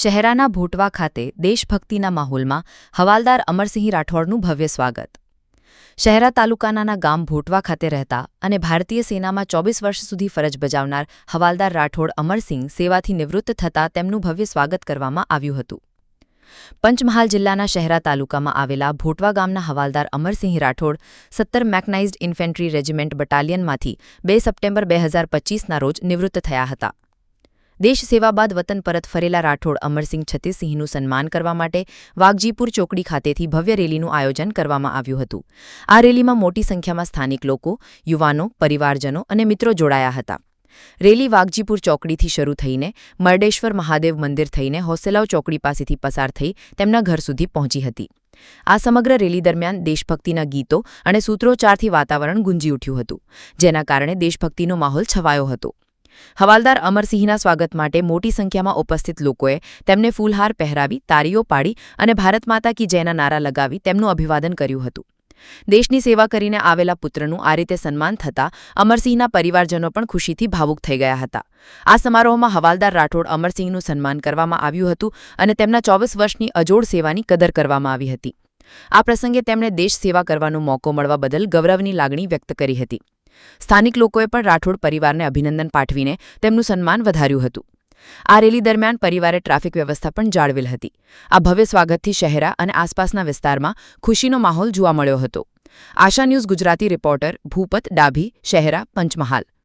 શહેરાના ભોટવા ખાતે દેશભક્તિના માહોલમાં હવાલદાર અમરસિંહ રાઠોડનું ભવ્ય સ્વાગત. શહેરા તાલુકાના ગામ ભોટવા ખાતે રહેતા અને ભારતીય સેનામાં ચોવીસ વર્ષ સુધી ફરજ બજાવનાર હવાલદાર રાઠોડ અમરસિંહ સેવાથી નિવૃત્ત થતાં તેમનું ભવ્ય સ્વાગત કરવામાં આવ્યું હતું. પંચમહાલ જિલ્લાના શહેરા તાલુકામાં આવેલા ભોટવા ગામના હવાલદાર અમરસિંહ રાઠોડ સત્તર મેકનાઇઝ્ડ ઇન્ફેન્ટ્રી રેજિમેન્ટ બટાલિયનમાંથી બે સપ્ટેમ્બર બે હજાર પચીસના રોજ નિવૃત્ત થયા હતા. દેશ સેવા બાદ વતન પરત ફરેલા રાઠોડ અમરસિંહ છત્તીસિંહનું સન્માન કરવા માટે વાઘજીપુર ચોકડી ખાતેથી ભવ્ય રેલીનું આયોજન કરવામાં આવ્યું હતું. આ રેલીમાં મોટી સંખ્યામાં સ્થાનિક લોકો, યુવાનો, પરિવારજનો અને મિત્રો જોડાયા હતા. રેલી વાઘજીપુર ચોકડીથી શરૂ થઈને મરડેશ્વર મહાદેવ મંદિર થઈને હોસેલાવ ચોકડી પાસેથી પસાર થઈ તેમના ઘર સુધી પહોંચી હતી. આ સમગ્ર રેલી દરમિયાન દેશભક્તિના ગીતો અને સૂત્રોચ્ચારથી વાતાવરણ ગુંજી ઉઠ્યું હતું, જેના કારણે દેશભક્તિનો માહોલ છવાયો હતો. હવાલદાર અમરસિંહના સ્વાગત માટે મોટી સંખ્યામાં ઉપસ્થિત લોકોએ તેમને ફૂલહાર પહેરાવી તારીઓ પાડી અને ભારત માતા કી જયના નારા લગાવી તેમનું અભિવાદન કર્યું હતું. દેશની સેવા કરીને આવેલા પુત્રનું આ રીતે સન્માન થતાં અમરસિંહના પરિવારજનો પણ ખુશીથી ભાવુક થઈ ગયા હતા. આ સમારોહમાં હવાલદાર રાઠોડ અમરસિંહનું સન્માન કરવામાં આવ્યું હતું અને તેમના ચોવીસ વર્ષની અજોડ સેવાની કદર કરવામાં આવી હતી. આ પ્રસંગે તેમણે દેશ સેવા કરવાનો મોકો મળવા બદલ ગૌરવની લાગણી વ્યક્ત કરી હતી. સ્થાનિક લોકોએ પણ રાઠોડ પરિવારને અભિનંદન પાઠવીને તેમનું સન્માન વધાર્યું હતું. આ રેલી દરમિયાન પરિવારે ટ્રાફિક વ્યવસ્થા પણ જાળવેલ હતી. આ ભવ્ય સ્વાગતથી શહેરા અને આસપાસના વિસ્તારમાં ખુશીનો માહોલ જોવા મળ્યો હતો. Asha news Gujarati reporter Bhupat Dabhi, Shahera Panchmahal.